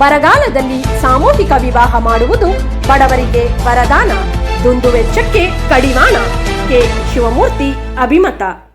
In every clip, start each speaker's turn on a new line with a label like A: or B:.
A: ಬರಗಾಲದಲ್ಲಿ ಸಾಮೂಹಿಕ ವಿವಾಹ ಮಾಡುವುದು ಬಡವರಿಗೆ ವರದಾನ. ದುಂದು ವೆಚ್ಚಕ್ಕೆ ಕಡಿವಾಣ. ಕೆ. ಶಿವಮೂರ್ತಿ ಅಭಿಮತ.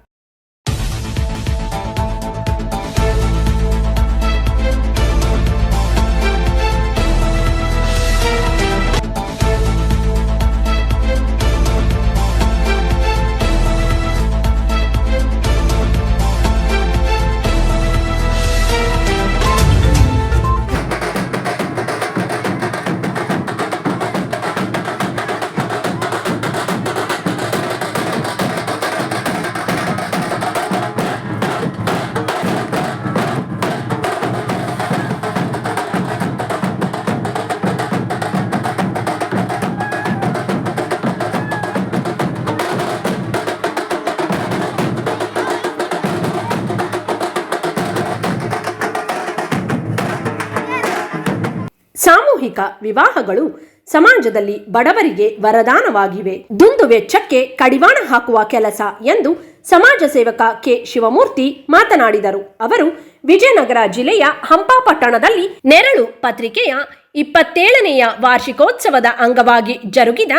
A: ಸಾಮೂಹಿಕ ವಿವಾಹಗಳು ಸಮಾಜದಲ್ಲಿ ಬಡವರಿಗೆ ವರದಾನವಾಗಿವೆ. ದುಂದು ವೆಚ್ಚಕ್ಕೆ ಕಡಿವಾಣ ಹಾಕುವ ಕೆಲಸ ಎಂದು ಸಮಾಜ ಸೇವಕ ಕೆ. ಶಿವಮೂರ್ತಿ ಮಾತನಾಡಿದರು. ಅವರು ವಿಜಯನಗರ ಜಿಲ್ಲೆಯ ಹಂಪಾಪಟ್ಟಣದಲ್ಲಿ ನೆರಳು ಪತ್ರಿಕೆಯ ಇಪ್ಪತ್ತೇಳನೆಯ ವಾರ್ಷಿಕೋತ್ಸವದ ಅಂಗವಾಗಿ ಜರುಗಿದ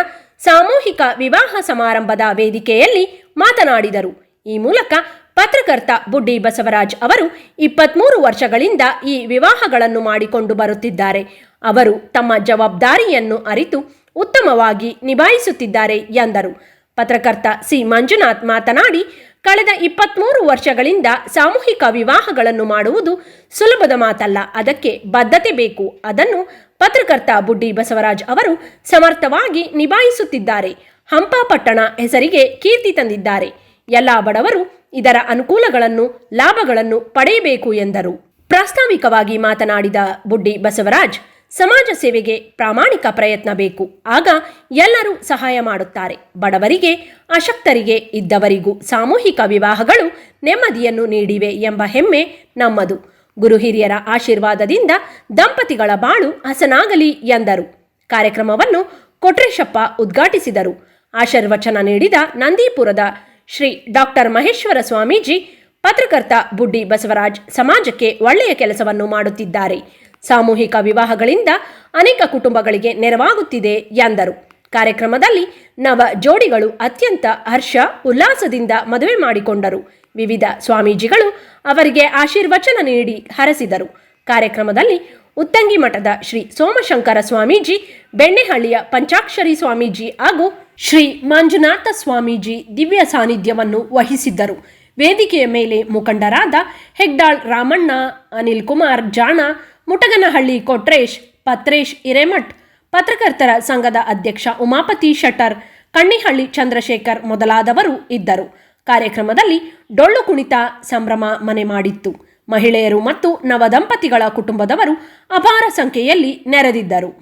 A: ಸಾಮೂಹಿಕ ವಿವಾಹ ಸಮಾರಂಭದ ವೇದಿಕೆಯಲ್ಲಿ ಮಾತನಾಡಿದರು. ಈ ಮೂಲಕ ಪತ್ರಕರ್ತ ಬುಡ್ಡಿ ಬಸವರಾಜ್ ಅವರು ಇಪ್ಪತ್ಮೂರು ವರ್ಷಗಳಿಂದ ಈ ವಿವಾಹಗಳನ್ನು ಮಾಡಿಕೊಂಡು ಬರುತ್ತಿದ್ದಾರೆ. ಅವರು ತಮ್ಮ ಜವಾಬ್ದಾರಿಯನ್ನು ಅರಿತು ಉತ್ತಮವಾಗಿ ನಿಭಾಯಿಸುತ್ತಿದ್ದಾರೆ ಎಂದರು. ಪತ್ರಕರ್ತ ಸಿ. ಮಂಜುನಾಥ್ ಮಾತನಾಡಿ, ಕಳೆದ ಇಪ್ಪತ್ಮೂರು ವರ್ಷಗಳಿಂದ ಸಾಮೂಹಿಕ ವಿವಾಹಗಳನ್ನು ಮಾಡುವುದು ಸುಲಭದ ಮಾತಲ್ಲ, ಅದಕ್ಕೆ ಬದ್ಧತೆ ಬೇಕು. ಅದನ್ನು ಪತ್ರಕರ್ತ ಬುಡ್ಡಿ ಬಸವರಾಜ್ ಅವರು ಸಮರ್ಥವಾಗಿ ನಿಭಾಯಿಸುತ್ತಿದ್ದಾರೆ. ಹಂಪಾಪಟ್ಟಣ ಹೆಸರಿಗೆ ಕೀರ್ತಿ ತಂದಿದ್ದಾರೆ. ಎಲ್ಲ ಬಡವರು ಇದರ ಅನುಕೂಲಗಳನ್ನು, ಲಾಭಗಳನ್ನು ಪಡೆಯಬೇಕು ಎಂದರು. ಪ್ರಾಸ್ತಾವಿಕವಾಗಿ ಮಾತನಾಡಿದ ಬುಡ್ಡಿ ಬಸವರಾಜ್, ಸಮಾಜ ಸೇವೆಗೆ ಪ್ರಾಮಾಣಿಕ ಪ್ರಯತ್ನ ಬೇಕು. ಆಗ ಎಲ್ಲರೂ ಸಹಾಯ ಮಾಡುತ್ತಾರೆ. ಬಡವರಿಗೆ, ಅಶಕ್ತರಿಗೆ ಇದ್ದವರಿಗೂ ಸಾಮೂಹಿಕ ವಿವಾಹಗಳು ನೆಮ್ಮದಿಯನ್ನು ನೀಡಿವೆ ಎಂಬ ಹೆಮ್ಮೆ ನಮ್ಮದು. ಗುರು ಹಿರಿಯರ ಆಶೀರ್ವಾದದಿಂದ ದಂಪತಿಗಳ ಬಾಳು ಹಸನಾಗಲಿ ಎಂದರು. ಕಾರ್ಯಕ್ರಮವನ್ನು ಕೊಟ್ರೇಶಪ್ಪ ಉದ್ಘಾಟಿಸಿದರು. ಆಶೀರ್ವಚನ ನೀಡಿದ ನಂದೀಪುರದ ಶ್ರೀ ಡಾಕ್ಟರ್ ಮಹೇಶ್ವರ ಸ್ವಾಮೀಜಿ ಪತ್ರಕರ್ತ ಬುಡ್ಡಿ ಬಸವರಾಜ್ ಸಮಾಜಕ್ಕೆ ಒಳ್ಳೆಯ ಕೆಲಸವನ್ನು ಮಾಡುತ್ತಿದ್ದಾರೆ. ಸಾಮೂಹಿಕ ವಿವಾಹಗಳಿಂದ ಅನೇಕ ಕುಟುಂಬಗಳಿಗೆ ನೆರವಾಗುತ್ತಿದೆ ಎಂದರು. ಕಾರ್ಯಕ್ರಮದಲ್ಲಿ ನವ ಜೋಡಿಗಳು ಅತ್ಯಂತ ಹರ್ಷ, ಉಲ್ಲಾಸದಿಂದ ಮದುವೆ ಮಾಡಿಕೊಂಡರು. ವಿವಿಧ ಸ್ವಾಮೀಜಿಗಳು ಅವರಿಗೆ ಆಶೀರ್ವಚನ ನೀಡಿ ಹರಸಿದರು. ಕಾರ್ಯಕ್ರಮದಲ್ಲಿ ಉತ್ತಂಗಿ ಮಠದ ಶ್ರೀ ಸೋಮಶಂಕರ ಸ್ವಾಮೀಜಿ, ಬೆಣ್ಣೆಹಳ್ಳಿಯ ಪಂಚಾಕ್ಷರಿ ಸ್ವಾಮೀಜಿ ಹಾಗೂ ಶ್ರೀ ಮಂಜುನಾಥ ಸ್ವಾಮೀಜಿ ದಿವ್ಯ ಸಾನ್ನಿಧ್ಯವನ್ನು ವಹಿಸಿದ್ದರು. ವೇದಿಕೆಯ ಮೇಲೆ ಮುಖಂಡರಾದ ಹೆಗ್ಡಾಳ್ ರಾಮಣ್ಣ, ಅನಿಲ್ ಕುಮಾರ್ ಜಾಣ, ಮುಟಗನಹಳ್ಳಿ ಕೊಟ್ರೇಶ್, ಪತ್ರೇಶ್ ಹಿರೇಮಠ್, ಪತ್ರಕರ್ತರ ಸಂಘದ ಅಧ್ಯಕ್ಷ ಉಮಾಪತಿ ಶಟ್ಟರ್, ಕಣ್ಣಿಹಳ್ಳಿ ಚಂದ್ರಶೇಖರ್ ಮೊದಲಾದವರು ಇದ್ದರು. ಕಾರ್ಯಕ್ರಮದಲ್ಲಿ ಡೊಳ್ಳು ಕುಣಿತ ಸಂಭ್ರಮ ಮನೆ ಮಾಡಿತ್ತು. ಮಹಿಳೆಯರು ಮತ್ತು ನವದಂಪತಿಗಳ ಕುಟುಂಬದವರು ಅಪಾರ ಸಂಖ್ಯೆಯಲ್ಲಿ ನೆರೆದಿದ್ದರು.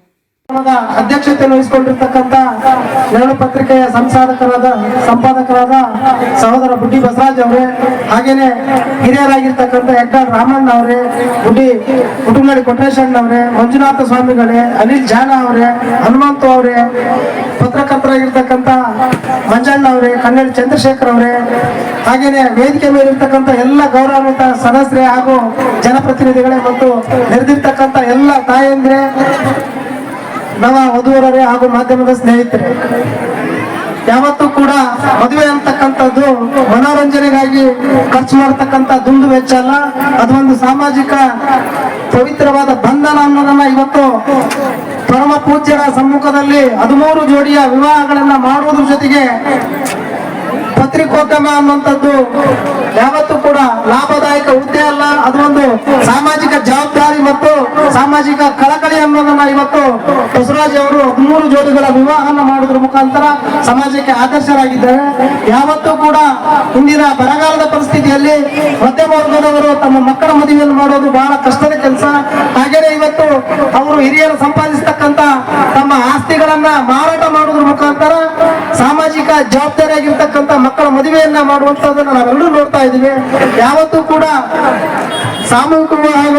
B: ಅಧ್ಯಕ್ಷತೆ ವಹಿಸಿಕೊಂಡಿರ್ತಕ್ಕಂಥ ನೆರಳು ಪತ್ರಿಕೆಯ ಸಂಪಾದಕರಾದ ಸಂಪಾದಕರಾದ ಸಹೋದರ ಬುಡ್ಡಿ ಬಸರಾಜ್ ಅವರೇ, ಹಾಗೇನೆ ಹಿರಿಯರಾಗಿರ್ತಕ್ಕಂಥ ಎಕ್ಟರ್ ರಾಮಣ್ಣ ಅವರೇ, ಬುಡ್ಡಿ ಕುಟುಂಬಡಿ ಕೊಟ್ರೇಶಣ್ಣ ಅವರೇ ಮಂಜುನಾಥ ಸ್ವಾಮಿಗಳೇ, ಅನಿಲ್ ಜಾನ ಅವರೇ, ಹನುಮಂತು ಅವರೇ, ಪತ್ರಕರ್ತರಾಗಿರ್ತಕ್ಕಂಥ ಮಂಜಣ್ಣ ಅವರೇ ಕನ್ನಡ ಚಂದ್ರಶೇಖರ್ ಅವರೇ, ಹಾಗೇನೆ ವೇದಿಕೆ ಮೇಲೆ ಇರ್ತಕ್ಕಂಥ ಎಲ್ಲ ಗೌರವಾನ್ವಿತ ಸದಸ್ಯರೇ ಹಾಗೂ ಜನಪ್ರತಿನಿಧಿಗಳೇ ಮತ್ತು ನೆರೆದಿರ್ತಕ್ಕಂಥ ಎಲ್ಲ ತಾಯಂದ್ರೆ ನಮ್ಮ ವಧುವರರೇ ಹಾಗೂ ಮಾಧ್ಯಮದ ಸ್ನೇಹಿತರೆ. ಯಾವತ್ತೂ ಕೂಡ ಮದುವೆ ಅಂತಕ್ಕಂಥದ್ದು ಮನೋರಂಜನೆಗಾಗಿ ಖರ್ಚು ಮಾಡ್ತಕ್ಕಂಥ ದುಂದು ವೆಚ್ಚ ಅಲ್ಲ. ಅದೊಂದು ಸಾಮಾಜಿಕ ಪವಿತ್ರವಾದ ಬಂಧನ ಅನ್ನೋದನ್ನ ಇವತ್ತು ಪರಮ ಪೂಜ್ಯರ ಸಮ್ಮುಖದಲ್ಲಿ ಹದಿಮೂರು ಜೋಡಿಯ ವಿವಾಹಗಳನ್ನ ಮಾಡುವುದ್ರ ಜೊತೆಗೆ ಪತ್ರಿಕೋದ್ಯಮ ಅನ್ನುವಂಥದ್ದು ಯಾವತ್ತೂ ಕೂಡ ಲಾಭದಾಯಕ ಹುದ್ದೆ ಅಲ್ಲ. ಅದು ಒಂದು ಸಾಮಾಜಿಕ ಜವಾಬ್ದಾರಿ ಮತ್ತು ಸಾಮಾಜಿಕ ಕಳಕಳಿ ಅನ್ನೋದನ್ನ ಇವತ್ತು ಬಸವರಾಜ್ ಅವರು ಹದಿಮೂರು ಜೋಡಿಗಳ ವಿವಾಹನ ಮಾಡೋದ್ರ ಮುಖಾಂತರ ಸಮಾಜಕ್ಕೆ ಆದರ್ಶರಾಗಿದ್ದಾರೆ. ಯಾವತ್ತೂ ಕೂಡ ಇಂದಿನ ಬರಗಾಲದ ಪರಿಸ್ಥಿತಿಯಲ್ಲಿ ಮಧ್ಯಮ ವರ್ಗದವರು ತಮ್ಮ ಮಕ್ಕಳ ಮದುವೆಯನ್ನು ಮಾಡೋದು ಬಹಳ ಕಷ್ಟದ ಕೆಲಸ. ಹಾಗೆಯೇ ಇವತ್ತು ಅವರು ಹಿರಿಯರು ಸಂಪಾದಿಸತಕ್ಕಂತ ತಮ್ಮ ಆಸ್ತಿಗಳನ್ನ ಮಾರಾಟ ಮಾಡೋದ್ರ ಮುಖಾಂತರ ಸಾಮಾಜಿಕ ಜವಾಬ್ದಾರಿಯಾಗಿರ್ತಕ್ಕಂಥ ಮಕ್ಕಳ ಮದುವೆಯನ್ನ ಮಾಡುವಂತದನ್ನ ನಾವೆಲ್ಲರೂ ನೋಡ್ತಾ ಇದ್ದೀವಿ. ಯಾವತ್ತೂ ಕೂಡ ಸಾಮೂಹಿಕ ವಿವಾಹಗಳು